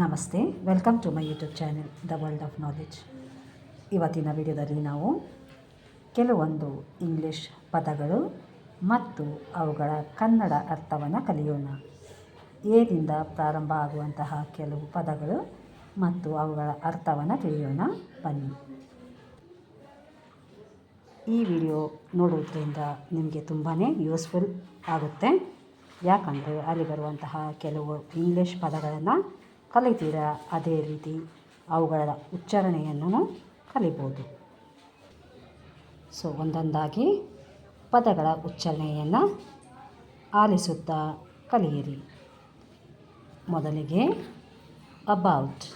ನಮಸ್ತೆ welcome to my YouTube channel the world of knowledge ಇವತ್ತಿನ ವಿಡಿಯೋದಲ್ಲಿ ನಾವು ಕೆಲವೊಂದು ಇಂಗ್ಲೀಷ್ ಪದಗಳು ಮತ್ತು ಅವುಗಳ ಕನ್ನಡ ಅರ್ಥವನ್ನು ಕಲಿಯೋಣ. ಏನಿಂದ ಪ್ರಾರಂಭ ಆಗುವಂತಹ ಕೆಲವು ಪದಗಳು ಮತ್ತು ಅವುಗಳ ಅರ್ಥವನ್ನು ತಿಳಿಯೋಣ. ಬನ್ನಿ. ಈ ವಿಡಿಯೋ ನೋಡುವುದರಿಂದ ನಿಮಗೆ ತುಂಬಾ ಯೂಸ್ಫುಲ್ ಆಗುತ್ತೆ. ಯಾಕಂದರೆ ಅಲ್ಲಿ ಬರುವಂತಹ ಕೆಲವು ಇಂಗ್ಲೀಷ್ ಪದಗಳನ್ನು ಕಲಿತೀರಾ ಅದೇ ರೀತಿ ಅವುಗಳ ಉಚ್ಚಾರಣೆಯನ್ನು ಕಲಿಬೋದು. ಸೊ ಒಂದೊಂದಾಗಿ ಪದಗಳ ಉಚ್ಚಾರಣೆಯನ್ನು ಆಲಿಸುತ್ತಾ ಕಲಿಯಿರಿ. ಮೊದಲಿಗೆ ಅಬೌಟ್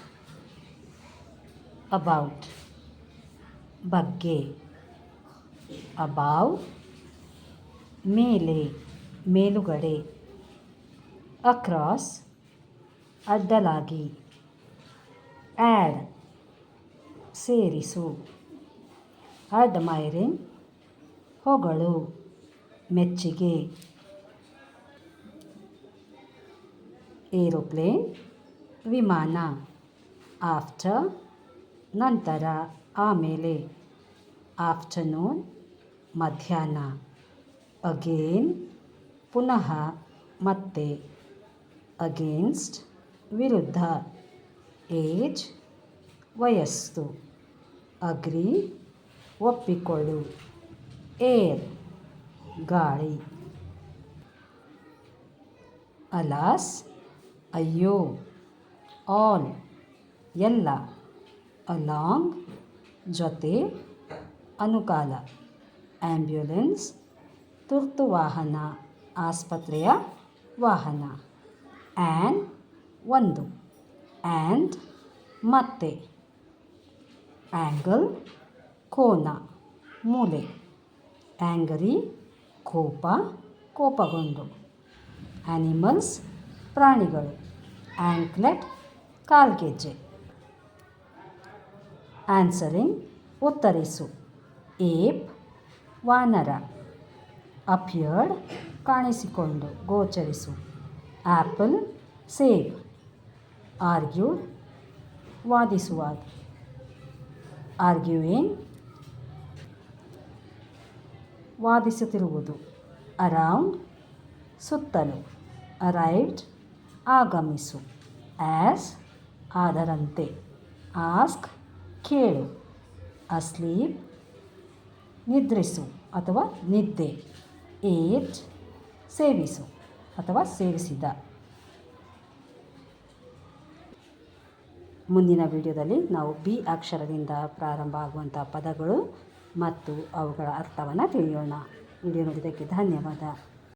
ಅಬೌಟ್ ಬಗ್ಗೆ ಅಬಾವ್ ಮೇಲೆ, ಮೇಲುಗಡೆ ಅಕ್ರಾಸ್ ಅಡ್ಡಲಾಗಿ. ಆ್ಯಡ್ ಸೇರಿಸು. ಅಡ್ಮೈರಿಂಗ್ ಹೊಗಳು. ಮೆಚ್ಚುಗೆ. ಏರೋಪ್ಲೇನ್. ವಿಮಾನ. ಆಫ್ಟರ್. ನಂತರ ಆಮೇಲೆ. ಆಫ್ಟರ್ನೂನ್. ಮಧ್ಯಾಹ್ನ. ಅಗೇನ್. ಪುನಃ ಮತ್ತೆ. ಅಗೇನ್ಸ್ಟ್. ವಿರುದ್ಧ. ಏಜ್, ವಯಸ್ಸು, ಅಗ್ರಿ, ಒಪ್ಪಿಕೊಳ್ಳು. ಏರ್, ಗಾಳಿ. ಅಲಾಸ್, ಅಯ್ಯೋ. ಆಲ್ ಎಲ್ಲ. ಅಲಾಂಗ್, ಜೊತೆ ಅನುಕಾಲ ಆ್ಯಂಬ್ಯುಲೆನ್ಸ್, ತುರ್ತು ವಾಹನ. ಆಸ್ಪತ್ರೆಯ ವಾಹನ. ಆ್ಯಂಡ್ ಒಂದು. ಆ್ಯಂಡ್ ಮತ್ತೆ. ಆ್ಯಂಗಲ್ ಕೋನ, ಮೂಲೆ. ಆ್ಯಂಗರಿ ಕೋಪ, ಕೋಪಗೊಂಡು. ಆ್ಯನಿಮಲ್ಸ್ ಪ್ರಾಣಿಗಳು. ಆ್ಯಂಕ್ಲೆಟ್ ಕಾಲ್ಗೆಜ್ಜೆ. ಆನ್ಸರಿಂಗ್ ಉತ್ತರಿಸು. ಏಪ್ ವಾನರ. ಅಪಿಯರ್ಡ್ ಕಾಣಿಸಿಕೊಂಡು, ಗೋಚರಿಸು. ಆ್ಯಪಲ್ ಸೇಬ್. ಆರ್ಗ್ಯೂಡ್ ವಾದಿಸುವಾಗ. ಆರ್ಗ್ಯೂಯಿಂಗ್ ವಾದಿಸುತ್ತಿರುವುದು. ಅರೌಂಡ್ ಸುತ್ತಲೂ. ಅರೈವ್ಡ್ ಆಗಮಿಸು. ಆಸ್ ಆದರಂತೆ. ಆಸ್ಕ್ ಕೇಳು. ಅಸ್ಲೀಪ್ ನಿದ್ರಿಸು ಅಥವಾ ನಿದ್ದೆ. ಏಟ್ ಸೇವಿಸು ಅಥವಾ ಸೇವಿಸಿದ. ಮುಂದಿನ ವಿಡಿಯೋದಲ್ಲಿ ನಾವು ಬಿ ಅಕ್ಷರದಿಂದ ಪ್ರಾರಂಭ ಆಗುವಂಥ ಪದಗಳು ಮತ್ತು ಅವುಗಳ ಅರ್ಥವನ್ನು ತಿಳಿಯೋಣ. ವಿಡಿಯೋ ನೋಡಿದ್ದಕ್ಕೆ ಧನ್ಯವಾದ.